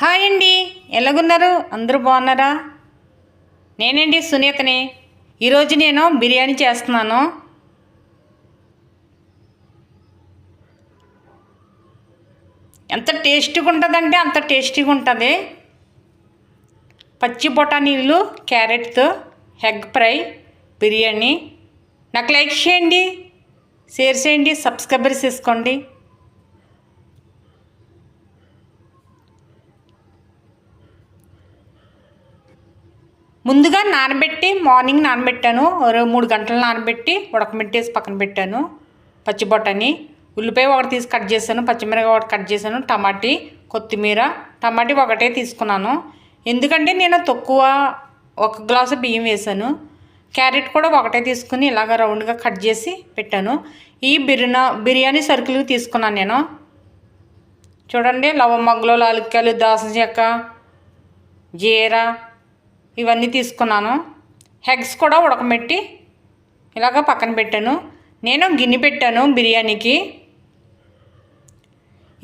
Hi అండి. ఎలాగున్నారు? అందరూ బాగున్నారా? నేనండి సునీతని. ఈరోజు నేను బిర్యానీ చేస్తున్నాను. ఎంత టేస్టీగా ఉంటుందంటే అంత టేస్టీగా ఉంటుంది. పచ్చి బొటానీలు క్యారెట్తో ఎగ్ ఫ్రై బిర్యానీ. నాకు లైక్ చేయండి షేర్ చేయండి సబ్స్క్రైబర్ చేసుకోండి. ముందుగా నానబెట్టి మార్నింగ్ నానబెట్టాను. ఒక మూడు గంటలు నానబెట్టి ఉడకబెట్టేసి పక్కన పెట్టాను. పచ్చిబొట్టని ఉల్లిపాయ ఒకటి తీసి కట్ చేశాను. పచ్చిమిరపకాయ ఒకటి కట్ చేశాను. టమాటీ కొత్తిమీర టమాటీ ఒకటే తీసుకున్నాను. ఎందుకంటే నేను తక్కువ ఒక గ్లాసు బియ్యం వేసాను క్యారెట్ కూడా ఒకటే తీసుకుని ఇలాగ రౌండ్గా కట్ చేసి పెట్టాను. ఈ బిర్నా బిర్యానీ సరుకులు తీసుకున్నాను నేను. చూడండి లవమగ్గులు లాలిక్కాయలు దాసం చెక్క జీరా ఇవన్నీ తీసుకున్నాను. హెగ్స్ కూడా ఉడకబెట్టి ఇలాగ పక్కన పెట్టాను. నేను గిన్నె పెట్టాను బిర్యానీకి.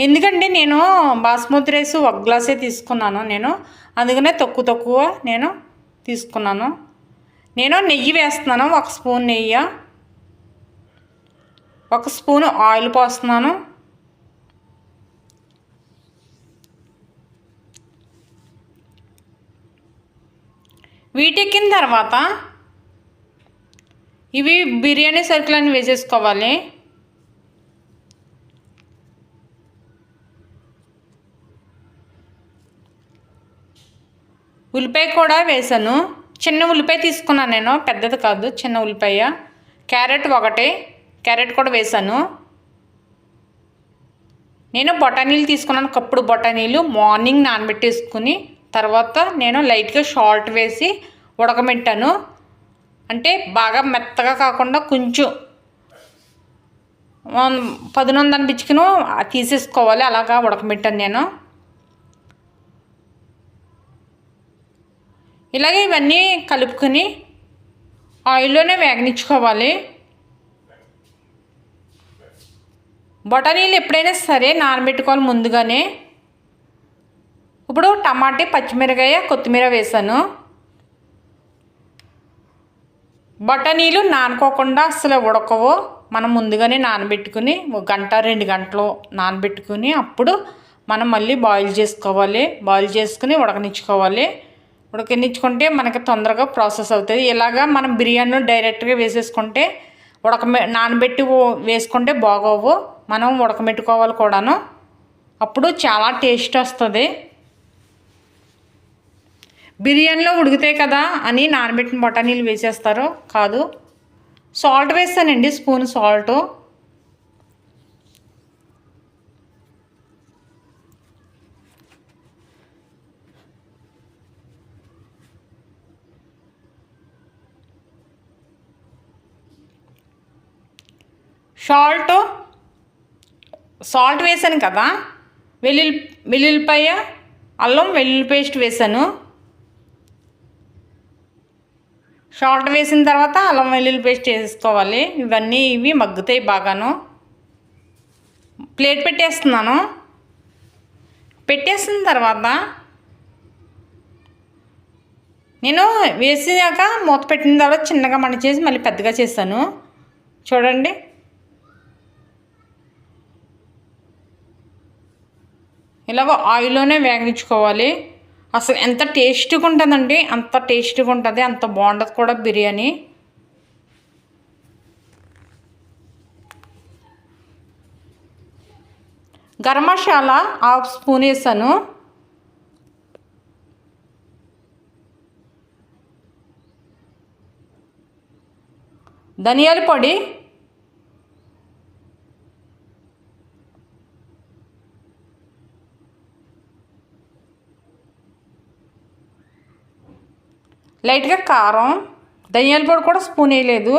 ఎందుకంటే నేను బాస్మతి రైస్ ఒక గ్లాసే తీసుకున్నాను నేను. అందుకనే తక్కువ తక్కువ నేను తీసుకున్నాను. నేను నెయ్యి వేస్తున్నాను ఒక స్పూన్ నెయ్యి ఒక స్పూన్ ఆయిల్ పోస్తున్నాను. వీటెక్కిన తర్వాత ఇవి బిర్యానీ సరుకులన్నీ వేసేసుకోవాలి. ఉల్లిపాయ కూడా వేసాను. చిన్న ఉల్లిపాయ తీసుకున్నాను నేను. పెద్దది కాదు చిన్న ఉల్లిపాయ. క్యారెట్ ఒకటి. క్యారెట్ కూడా వేసాను. నేను బొటానీలు తీసుకున్నాను. కప్పుడు బొటానీలు మార్నింగ్ నానబెట్టేసుకుని తర్వాత నేను లైట్గా షాల్ట్ వేసి ఉడకబెట్టాను. అంటే బాగా మెత్తగా కాకుండా కొంచెం పదునొందని పిచ్చుకును తీసేసుకోవాలి అలాగా ఉడకబెట్టాను నేను. ఇలాగే ఇవన్నీ కలుపుకొని ఆయిల్లోనే వేగనిచ్చుకోవాలి. బొటానీలు ఎప్పుడైనా సరే నానబెట్టుకోవాలి ముందుగానే. టమాటే పచ్చిమిరకాయ కొత్తిమీర వేసాను బఠానీలు నానుకోకుండా అసలు ఉడకవు. మనం ముందుగానే నానబెట్టుకుని ఒక గంట రెండు గంటలు నానబెట్టుకుని అప్పుడు మనం మళ్ళీ బాయిల్ చేసుకోవాలి. బాయిల్ చేసుకుని ఉడకనిచ్చుకోవాలి. ఉడకనిచ్చుకుంటే మనకి తొందరగా ప్రాసెస్ అవుతుంది. ఇలాగా మనం బిర్యానీ డైరెక్ట్గా వేసేసుకుంటే ఉడక నానబెట్టి వేసుకుంటే బాగోవు. మనం ఉడకబెట్టుకోవాలి కూడాను. అప్పుడు చాలా టేస్ట్ వస్తుంది. బిర్యానీలో ఉడికితే కదా అని నానబెట్టిన బఠానీలు వేసేస్తారు. కాదు. సాల్ట్ వేస్తానండి స్పూన్ సాల్ట్. సాల్ట్. సాల్ట్ వేసాను కదా. వెల్లుల్లి వెల్లుల్లిపాయ అల్లం వెల్లుల్లి పేస్ట్ వేసాను. సాల్ట్ వేసిన తర్వాత అల్లం వెల్లుల్లి పేస్ట్ వేసుకోవాలి. ఇవన్నీ ఇవి మగ్గుతాయి బాగాను. ప్లేట్ పెట్టేస్తున్నాను. పెట్టేసిన తర్వాత నేను వేసాక మూత పెట్టిన తర్వాత చిన్నగా మంట చేసి మళ్ళీ పెద్దగా చేస్తాను. చూడండి. ఇలాగ ఆయిల్లోనే వేగించుకోవాలి అసలు ఎంత టేస్ట్గా ఉంటుందండి అంత టేస్ట్గా ఉంటుంది అంత బాగుంటుంది కూడా బిర్యానీ. గరం మసాలా హాఫ్ స్పూన్ వేసాను. ధనియాల పొడి లైట్గా కారం ధనియాల పొడి కూడా స్పూన్ వేయలేదు.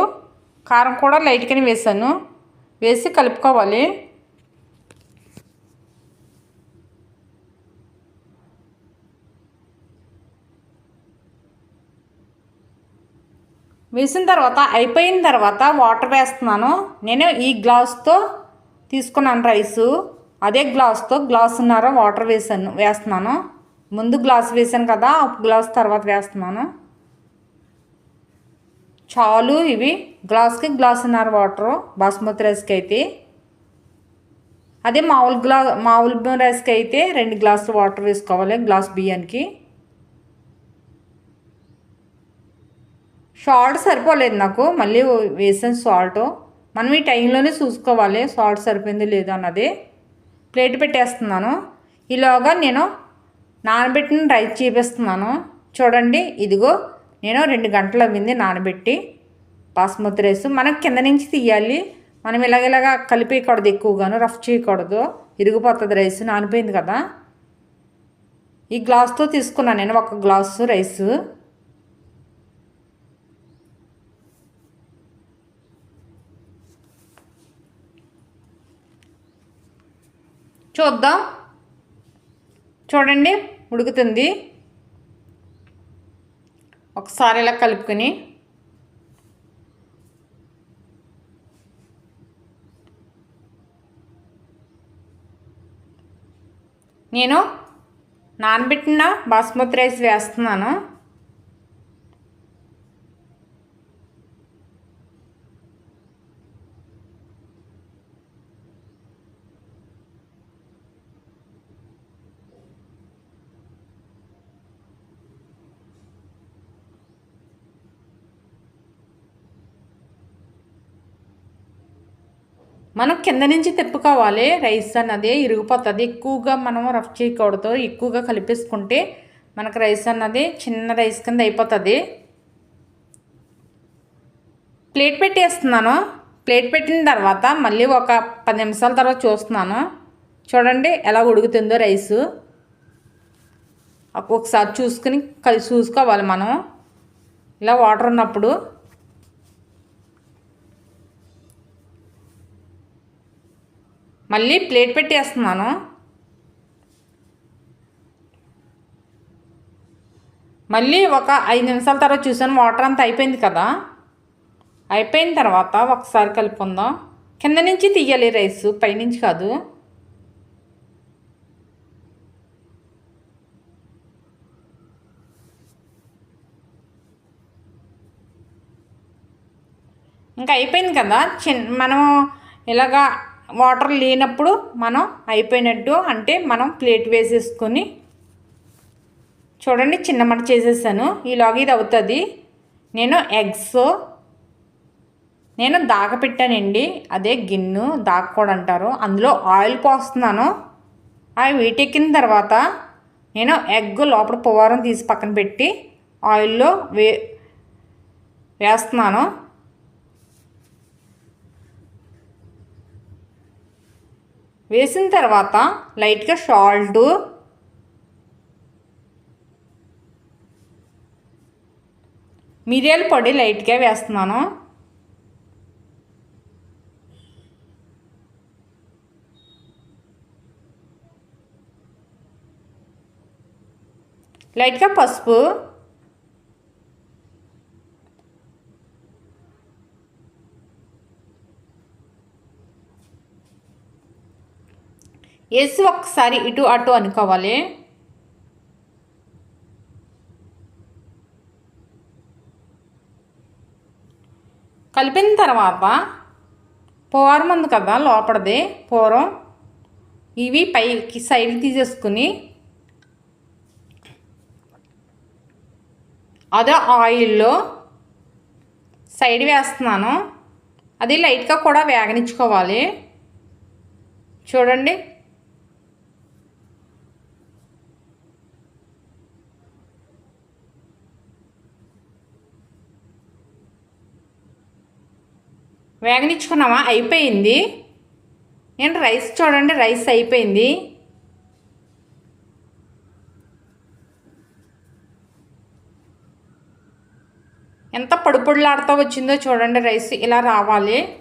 కారం కూడా లైట్గానే వేసాను. వేసి కలుపుకోవాలి. వేసిన తర్వాత అయిపోయిన తర్వాత వాటర్ వేస్తున్నాను. నేను ఈ గ్లాస్తో తీసుకున్నాను రైసు. అదే గ్లాస్తో గ్లాసున్నర వాటర్ వేసాను వేస్తున్నాను. ముందు గ్లాస్ వేసాను కదా ఒక గ్లాస్ తర్వాత వేస్తున్నాను. చాలు ఇవి. గ్లాస్కి గ్లాసున్నర వాటరు. బాస్మతి రైస్కి అయితే అదే మామూలు గ్లా మామూలు రైస్కి అయితే రెండు గ్లాసులు వాటర్ వేసుకోవాలి గ్లాస్ బియ్యానికి. సాల్ట్ సరిపోలేదు నాకు. మళ్ళీ వేసాను సాల్ట్. మనం ఈ టైంలోనే చూసుకోవాలి సాల్ట్ సరిపోయింది లేదు అన్నది. ప్లేట్ పెట్టేస్తున్నాను. ఈలోగా నేను నానబెట్టిన రైస్ చూపిస్తున్నాను. చూడండి ఇదిగో నేను రెండు గంటలు అవ్వింది నానబెట్టి బాస్మతి రైస్ మనం కింద నుంచి తీయాలి. మనం ఇలాగ కలిపేయకూడదు ఎక్కువగాను రఫ్ చేయకూడదు. ఇరిగిపోతుంది రైస్ నానిపోయింది కదా. ఈ గ్లాస్తో తీసుకున్నాను నేను ఒక గ్లాసు రైసు. చూద్దాం. చూడండి ఉడుకుతుంది. ఒకసారి ఇలా కలుపుకొని నేను నానబెట్టిన బాస్మతి రైస్ వేస్తున్నాను. మనం కింద నుంచి తిప్పుకోవాలి. రైస్ అన్నది ఇరిగిపోతుంది. ఎక్కువగా మనం రఫ్ చేయకూడదు. ఎక్కువగా కలిపేసుకుంటే మనకు రైస్ అన్నది చిన్న రైస్ కింద అయిపోతుంది. ప్లేట్ పెట్టేస్తున్నాను. ప్లేట్ పెట్టిన తర్వాత మళ్ళీ ఒక పది నిమిషాల తర్వాత చూస్తున్నాను. చూడండి ఎలా ఉడుకుతుందో రైసు. ఒకసారి చూసుకుని కలిసి చూసుకోవాలి మనం. ఇలా వాటర్ ఉన్నప్పుడు మళ్ళీ ప్లేట్ పెట్టేస్తున్నాను. మళ్ళీ ఒక ఐదు నిమిషాల తర్వాత చూసాను వాటర్ అంతా అయిపోయింది కదా. అయిపోయిన తర్వాత ఒకసారి కలుపుకుందాం. కింద నుంచి తీయాలి రైస్ పైనుంచి కాదు. ఇంకా అయిపోయింది కదా. చిన్ మనం ఇలాగా వాటర్ లేనప్పుడు మనం అయిపోయినట్టు అంటే మనం ప్లేట్ వేసేసుకొని చూడండి చిన్న మట చేసేసాను. ఈలోగా ఇది అవుతుంది. నేను ఎగ్స్ నేను దాక పెట్టానండి. అదే గిన్నె దాగకూడ అంటారు. అందులో ఆయిల్ పోస్తున్నాను. అవి వీటెక్కిన తర్వాత నేను ఎగ్ లోపల పువ్వారం తీసి పక్కన పెట్టి ఆయిల్లో వే వేస్తున్నాను. వేసిన తర్వాత లైట్గా సాల్ట్ మిరియాల పొడి లైట్గా వేస్తున్నాను. లైట్గా పసుపు ఎస్ ఒకసారి ఇటు అటు అనుకోవాలి. కలిపిన తర్వాత పూరం ఉంది కదా లోపలది పూరం. ఇవి పైకి సైడ్ తీసేసుకుని అదే ఆయిల్లో సైడ్ వేస్తున్నాను. అది లైట్గా కూడా వేగనిచ్చుకోవాలి. చూడండి. వేగనిచ్చుకున్నామా అయిపోయింది. నేను రైస్ చూడండి రైస్ అయిపోయింది. ఎంత పొడి వచ్చిందో చూడండి రైస్ ఇలా రావాలి.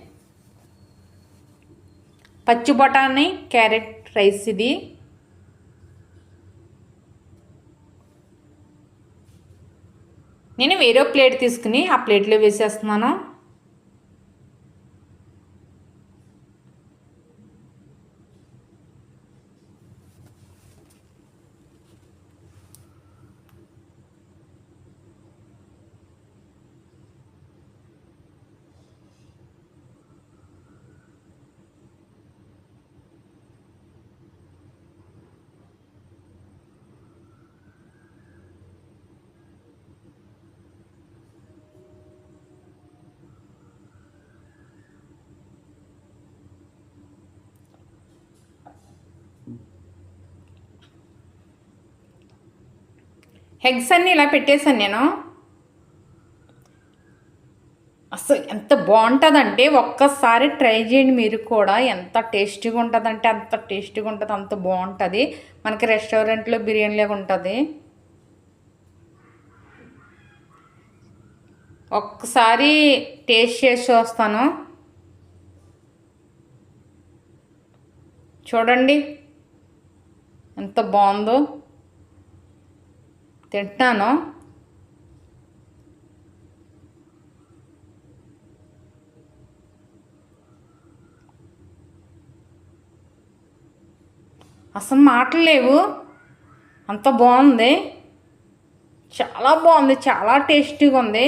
పచ్చి బఠానీ క్యారెట్ రైస్ ఇది. నేను వేరే ప్లేట్ తీసుకుని ఆ ప్లేట్లో వేసేస్తున్నాను. ఎగ్స్ అన్నీ ఇలా పెట్టేశాను నేను. అసలు ఎంత బాగుంటుందంటే ఒక్కసారి ట్రై చేయండి మీరు కూడా. ఎంత టేస్టీగా ఉంటుందంటే అంత టేస్టీగా ఉంటుంది అంత బాగుంటుంది. మనకి రెస్టారెంట్లో బిర్యానీ లాగా ఉంటుంది. ఒక్కసారి టేస్ట్ చేసి చూస్తాను. చూడండి. ఎంత బాగుందో. తింటున్నాను అసలు మాటలు లేవు. అంత బాగుంది. చాలా బాగుంది. చాలా టేస్టీగా ఉంది.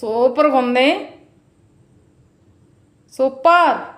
సూపర్గా ఉంది. సూపర్.